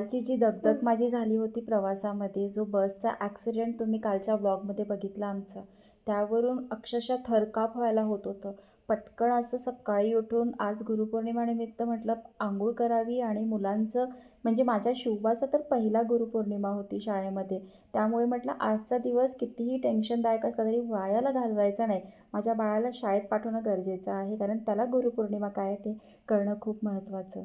कालची जी दगदग माझी झाली होती प्रवासामध्ये जो बसचा ॲक्सिडेंट तुम्ही कालच्या ब्लॉगमध्ये बघितला आमचा त्यावरून अक्षरशः थरकाप व्हायला होत होतं. पटकन असं सकाळी उठून आज गुरुपौर्णिमानिमित्त म्हटलं आंघोळ करावी आणि मुलांचं म्हणजे माझ्या शिवबाचा तर पहिला गुरुपौर्णिमा होती शाळेमध्ये. त्यामुळे म्हटलं आजचा दिवस कितीही टेन्शनदायक असला तरी वायाला घालवायचा नाही. माझ्या बाळाला शाळेत पाठवणं गरजेचं आहे कारण त्याला गुरुपौर्णिमा काय आहे ते कळणं खूप महत्त्वाचं.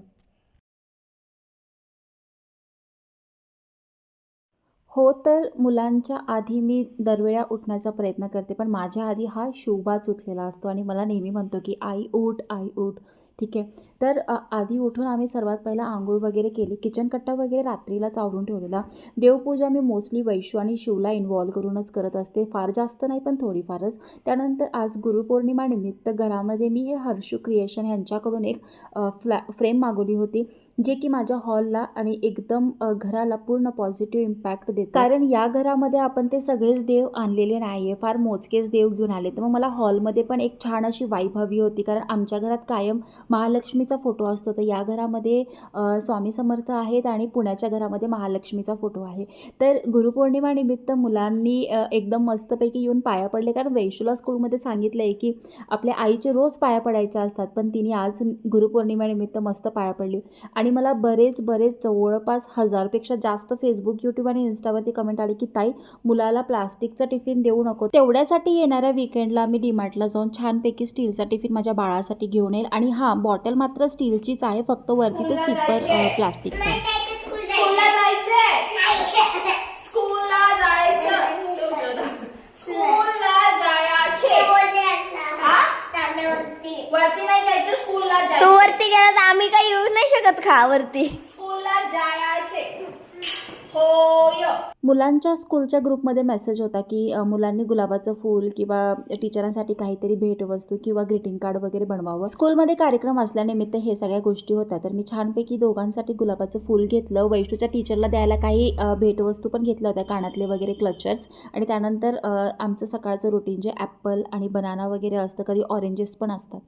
हो तर मुलांच्या आधी मी दरवेळा उठण्याचा प्रयत्न करते पण माझ्या आधी हा शोभाच उठलेला असतो आणि मला नेहमी म्हणतो की आई उठ आई उठ. ठीक आहे. तर आधी उठून आम्ही सर्वात पहिला आंघोळ वगैरे केली. किचन कट्टा वगैरे रात्रीलाच आवरून ठेवलेला. देवपूजा मी मोस्टली वैशू आणि शिवला इन्वॉल्व करूनच करत असते. फार जास्त नाही पण थोडीफारच. त्यानंतर आज गुरुपौर्णिमानिमित्त घरामध्ये मी हे हर्षू क्रिएशन ह्यांच्याकडून एक फ्लॅ फ्रेम मागवली होती जे की माझ्या हॉलला आणि एकदम घराला पूर्ण पॉझिटिव्ह इम्पॅक्ट देते. कारण या घरामध्ये आपण ते सगळेच देव आणलेले नाही आहे फार मोजकेच देव घेऊन आले तर मग मला हॉलमध्ये पण एक छान अशी वाईब हवी होती. कारण आमच्या घरात कायम महालक्ष्मीचा फोटो असतो. तर या घरामध्ये स्वामी समर्थ आहेत आणि पुण्याच्या घरामध्ये महालक्ष्मीचा फोटो आहे. तर गुरुपौर्णिमानिमित्त मुलांनी एकदम मस्तपैकी येऊन पाया पडले. कारण वैशुला स्कूलमध्ये सांगितलं आहे की आपल्या आईचे रोज पाया पडायच्या असतात. पण तिने आज गुरुपौर्णिमानिमित्त मस्त पाया पडली. आणि मला बरेच बरेच जवळपास हजारपेक्षा जास्त फेसबुक यूट्यूब आणि इन्स्टावरती कमेंट आली की ताई मुलाला प्लास्टिकचा टिफिन देऊ नको. तेवढ्यासाठी येणाऱ्या विकेंडला मी डीमार्टला जाऊन छानपैकी स्टीलचा टिफिन माझ्या बाळासाठी घेऊन येईल आणि हां बॉटल मात्र स्टीलचीच आहे फक्त वरती ते सिपर प्लास्टिकचं आहे. स्कूलला जायचंय. स्कूलला जायचं. स्कूलला जायचे. हा? वरती नाही जायचं स्कूलला तू जायचं वरती गेला तर आम्ही काही येऊ नाही शकत का वरती? स्कूलला जायचे. होय. मुलांच्या स्कूलच्या ग्रुपमध्ये मेसेज होता की मुलांनी गुलाबाचं फूल किंवा टीचरांसाठी काहीतरी भेटवस्तू किंवा ग्रीटिंग कार्ड वगैरे बनवावं. स्कूलमध्ये कार्यक्रम असल्यानिमित्त हे सगळ्या गोष्टी होत्या. तर मी छानपैकी दोघांसाठी गुलाबाचं फूल घेतलं. वैष्णूच्या टीचरला द्यायला काही भेटवस्तू पण घेतल्या होत्या. कानातले वगैरे क्लचर्स आणि त्यानंतर आमचं सकाळचं रुटीन जे ॲपल आणि बनाना वगैरे असतं कधी ऑरेंजेस पण असतात.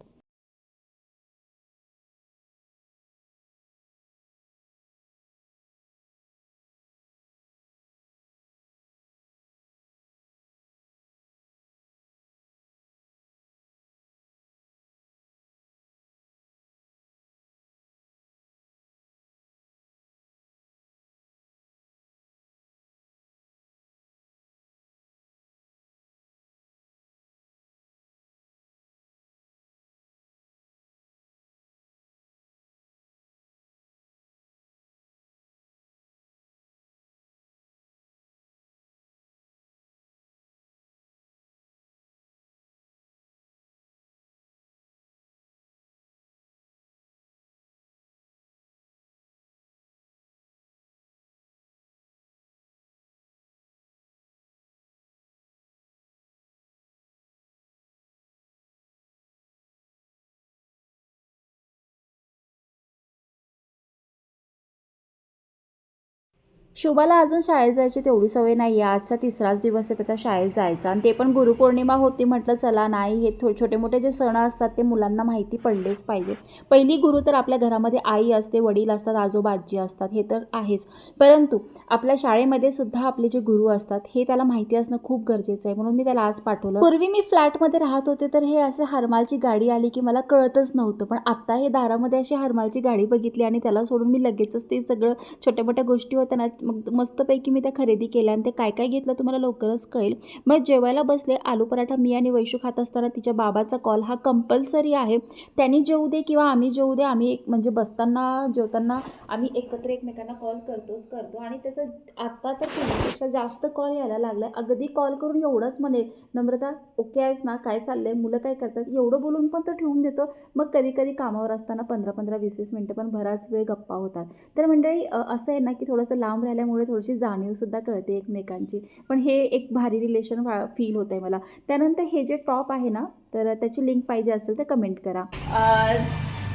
शोभाला अजून शाळेत जायची तेवढी सवय नाही आहे आजचा तिसराच दिवस आहे त्याचा शाळेत जायचा. आणि ते पण गुरुपौर्णिमा होती म्हटलं चला नाही. हे थो छोटे मोठे जे सण असतात ते मुलांना माहिती पडलेच पाहिजे. पहिली गुरु तर आपल्या घरामध्ये आई असते वडील असतात आजोबा आजी असतात हे तर आहेच. परंतु आपल्या शाळेमध्ये सुद्धा आपले जे गुरु असतात हे त्याला माहिती असणं खूप गरजेचं आहे. म्हणून मी त्याला आज पाठवलं. पूर्वी मी फ्लॅटमध्ये राहत होते तर हे असे हरमालची गाडी आली की मला कळतच नव्हतं. पण आत्ता हे दारामध्ये अशी हरमालची गाडी बघितली आणि त्याला सोडून मी लगेचच ते सगळं छोट्या मोठ्या गोष्टी होत्या ना मग मस्तपैकी मी त्या खरेदी केल्या आणि ते काय काय घेतलं तुम्हाला लवकरच कळेल. मग जेवायला बसले आलू पराठा मी आणि वैशू खात असताना तिच्या बाबाचा कॉल हा कंपल्सरी आहे. त्यांनी जेवू दे किंवा आम्ही जेवू दे आम्ही एक म्हणजे बसताना जेवताना आम्ही एकत्र एकमेकांना कॉल करतोच करतो आणि त्याचं आत्ता तर पूर्वीपेक्षा जास्त कॉल यायला लागला आहे अगदी कॉल करून एवढंच म्हणेल नम्रता ओके आहेस ना? काय चाललं आहे मुलं काय करतात? एवढं बोलून पण तो ठेवून देतो. मग कधी कधी कामावर असताना पंधरा पंधरा वीस वीस मिनटं पण बराच वेळ गप्पा होतात. तर मंडळी असं आहे ना की थोडंसं लांब राहिल्यामुळे थोडीशी जाणीवसुद्धा कळते एकमेकांची. पण हे एक भारी रिलेशन वा फील होत आहे मला. त्यानंतर हे जे टॉप आहे ना तर त्याची लिंक पाहिजे असेल तर कमेंट करा.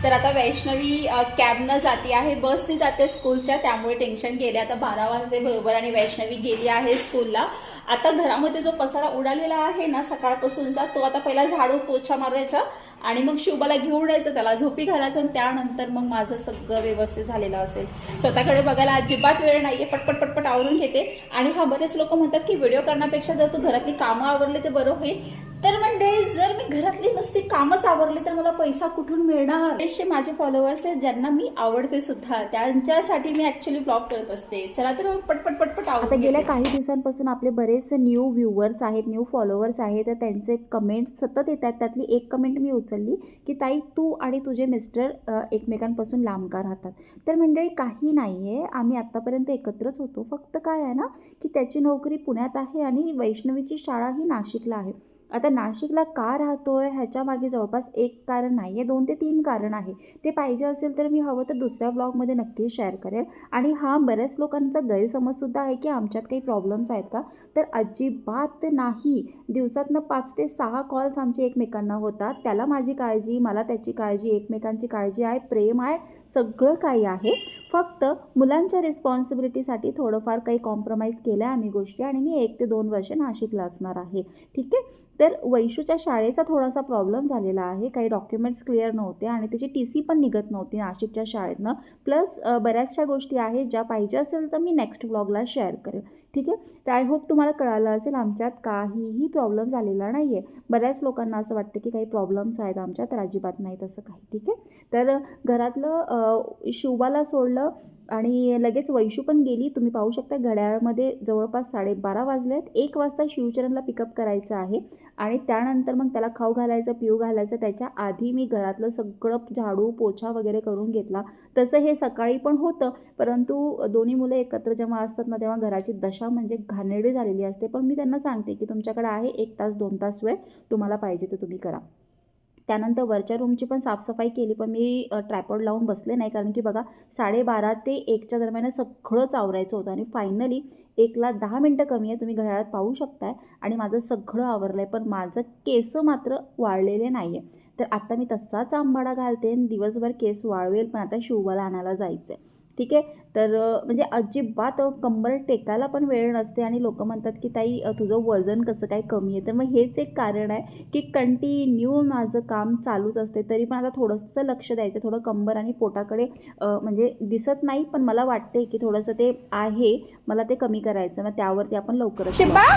तर आता वैष्णवी कॅबनं जाते आहे बसने जाते स्कूलच्या त्यामुळे टेन्शन गेले. आता बारा वाजले बरोबर आणि वैष्णवी गेली आहे स्कूलला आता घरामध्ये जो पसारा उडालेला आहे ना सकाळपासूनचा तो आता पहिला झाडू पोछा मारायचा. आणि मग शुभाला घेऊन यायचं त्याला झोपी घालायचं आणि त्यानंतर मग माझं सगळं व्यवस्थित झालेलं असेल. स्वतःकडे बघायला अजिबात वेळ नाहीये पटपट पटपट आवरून घेते. आणि हा बरेच लोक म्हणतात की व्हिडिओ करण्यापेक्षा जर तू घरातली कामं आवडली तर बरं होईल. तर मंडळी जर मी घरातली नुसती कामच आवरली तर मला पैसा कुठून मिळणार? बरेचसे माझे फॉलोअर्स आहेत ज्यांना मी आवडते सुद्धा त्यांच्यासाठी मी ऍक्च्युली ब्लॉग करत असते. चला तर पटपट पटपट आता आवडते गेल्या काही दिवसांपासून आपले बरेच न्यू व्ह्युअर्स आहेत न्यू फॉलोअर्स आहेत तर त्यांचे कमेंट्स सतत येतात. त्यातली एक कमेंट मी उचलली की ताई तू आणि तुझे मिस्टर एकमेकांपासून लांब का राहतात. तर मंडळी काही नाही आहे आम्ही आत्तापर्यंत एकत्रच होतो. फक्त काय आहे ना की त्याची नोकरी पुण्यात आहे आणि वैष्णवीची शाळा ही नाशिकला आहे. आता नाशिकला का राहतोय? ह्याच्या मागे जवळपास एक कारण नाही आहे दोन ते तीन कारण आहे. ते पाहिजे असेल तर मी हवं तर दुसऱ्या ब्लॉगमध्ये नक्की शेअर करेल. आणि हा बऱ्याच लोकांचा गैरसमजसुद्धा आहे की आमच्यात काही प्रॉब्लेम्स आहेत का? तर अजिबात नाही. दिवसातनं पाच ते सहा कॉल्स आमचे एकमेकांना होतात. त्याला माझी काळजी मला त्याची काळजी एकमेकांची काळजी आहे प्रेम आहे सगळं काही आहे. फक्त मुलांच्या रिस्पॉन्सिबिलिटीसाठी थोडंफार काही कॉम्प्रोमाइज केलं आहे आम्ही गोष्टी आणि मी एक ते दोन वर्ष नाशिकला असणार आहे. ठीक आहे? तर वैशूच्या शाळेचा थोडासा प्रॉब्लेम झालेला आहे. काही डॉक्युमेंट्स क्लिअर नव्हते आणि त्याची टी सी पण निघत नव्हती नाशिकच्या शाळेतनं. प्लस बऱ्याचशा गोष्टी आहेत ज्या पाहिजे असेल तर मी नेक्स्ट ब्लॉगला शेअर करेल ठीक आहे? तर आय होप तुम्हाला कळालं असेल आमच्यात काहीही प्रॉब्लेम झालेला नाही आहे बऱ्याच लोकांना असं वाटतं की काही प्रॉब्लेम्स आहेत आमच्यात तर अजिबात नाही तसं काही ठीक आहे? तर घरातलं शिवबाला सोडलं आणि लगेच वैशू पण गेली. तुम्ही पाहू शकता घड्याळामध्ये जवळपास साडेबारा वाजले आहेत. एक वाजता शिवचरणला पिकअप करायचं आहे आणि त्यानंतर मग त्याला खाऊ घालायचं पिऊ घालायचं. त्याच्या आधी मी घरातलं सगळं झाडू पोछा वगैरे करून घेतला. तसं हे सकाळी पण होतं. परंतु दोन्ही मुलं एकत्र जेव्हा असतात ना तेव्हा घराची दशा म्हणजे घाणेरडी झालेली असते. पण मी त्यांना सांगते की तुमच्याकडे आहे एक तास दोन तास वेळ. तुम्हाला पाहिजे तर तुम्ही करा. त्यानंतर वरच्या रूमची पण साफसफाई केली पण मी ट्रॅपॉड लावून बसले नाही कारण की बघा साडेबारा ते एकच्या दरम्यान सगळंच आवरायचं होतं आणि फायनली एकला दहा मिनटं कमी आहे तुम्ही घड्याळात पाहू शकताय आणि माझं सगळं आवरलं आहे पण माझं केस मात्र वाळलेले नाही आहे तर आता मी तसाच आंबाडा घालते आणि दिवसभर केस वाळवेल पण आता शिवबाला आणायला जायचं आहे ठीक आहे? तर म्हणजे अजिबात कंबर टेकायला पण वेळ नसते आणि लोक म्हणतात की ताई तुझं वजन कसं काय कमी आहे तर मग हेच एक कारण आहे की कंटिन्यू माझं काम चालूच असते. तरी पण आता थोडंसं लक्ष द्यायचं थोडं कंबर आणि पोटाकडे म्हणजे दिसत नाही पण मला वाटते की थोडंसं ते आहे मला ते कमी करायचं. मग त्यावरती आपण लवकरच शिबा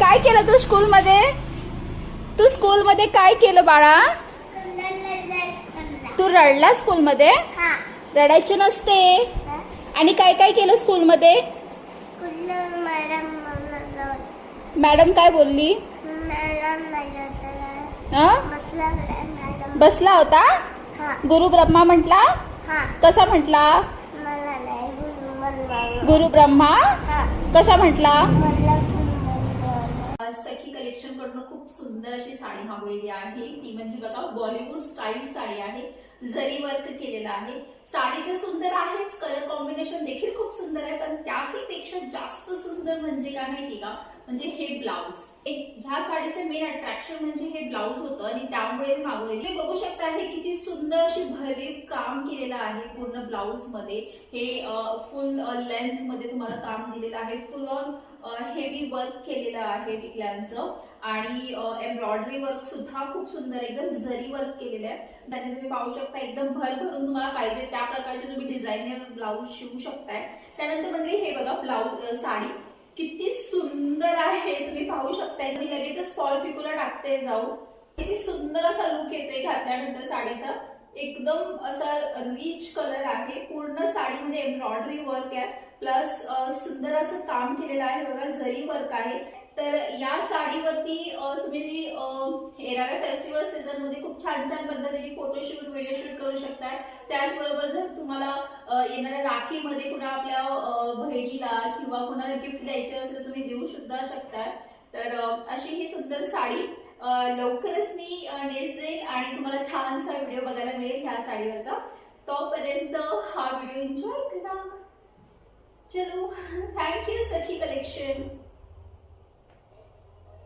काय केलं तू स्कूलमध्ये? तू स्कूलमध्ये काय केलं बाळा? तू रडला स्कूलमध्ये? रडायचे नसते. आणि काय काय केलं स्कूलमध्ये? मॅडम काय बोलली? हा? बसला होता? गुरु ब्रह्मा म्हटला? कसा म्हटला? गुरु ब्रह्मा कशा म्हटला? सखी खूप सुंदर अशी साडी मागवलेली आहे. ती म्हणजे बघा बॉलिवूड स्टाईल साडी आहे. जरी वर्क केलेला आहे. साडी तर सुंदर आहेच. कलर कॉम्बिनेशन देखील खूप सुंदर आहे. पण त्याही पेक्षा जास्त सुंदर म्हणजे काय माहिती का? म्हणजे हे ब्लाऊज एक ह्या साडीचं मेन अट्रॅक्शन म्हणजे हे ब्लाऊज होतं. आणि त्यामुळे मी मागवलेली. हे बघू शकता हे किती सुंदर अशी भरीव काम केलेलं आहे पूर्ण ब्लाऊजमध्ये. हे फुल लेंथमध्ये तुम्हाला काम दिलेलं आहे. फुल ऑन हेवी वर्क केलेलं आहे टिकल्यांचं आणि एम्ब्रॉयडरी वर्क सुद्धा खूप सुंदर एकदम जरी वर्क केलेलं आहे. त्याने तुम्ही पाहू शकता एकदम भर भरून तुम्हाला पाहिजे त्या प्रकारचे तुम्ही डिझायनर ब्लाऊज शिवू शकताय. त्यानंतर म्हणजे हे बघा ब्लाऊज साडी. किती सुंदर आहे तुम्ही पाहू शकताय. मी लगेचच फॉल पिकूला टाकते जाऊ किती सुंदर असा लुक येतोय घातल्यानंतर साडीचा. एकदम असा रिच कलर आहे. पूर्ण साडीमध्ये एम्ब्रॉयडरी वर्क आहे. प्लस सुंदर असं काम केलेलं आहे. बघा जरी वर्क आहे तर या साडीवरती तुम्ही जी एराव्या येणाऱ्या फेस्टिवल सीझनमध्ये खूप छान छान पद्धतीने फोटोशूट व्हिडिओ शूट करू शकताय. त्याचबरोबर जर तुम्हाला येणाऱ्या राखीमध्ये कुणा आपल्या बहिणीला किंवा कुणाला गिफ्ट द्यायचे असेल तर तुम्ही देऊ सुद्धा शकताय. तर अशी ही सुंदर साडी लवकरच मी नेस देईल आणि तुम्हाला छानसा व्हिडिओ बघायला मिळेल ह्या साडीवरचा. तोपर्यंत हा व्हिडिओ एन्जॉय करा. चलो. Thank you Sakhi collection.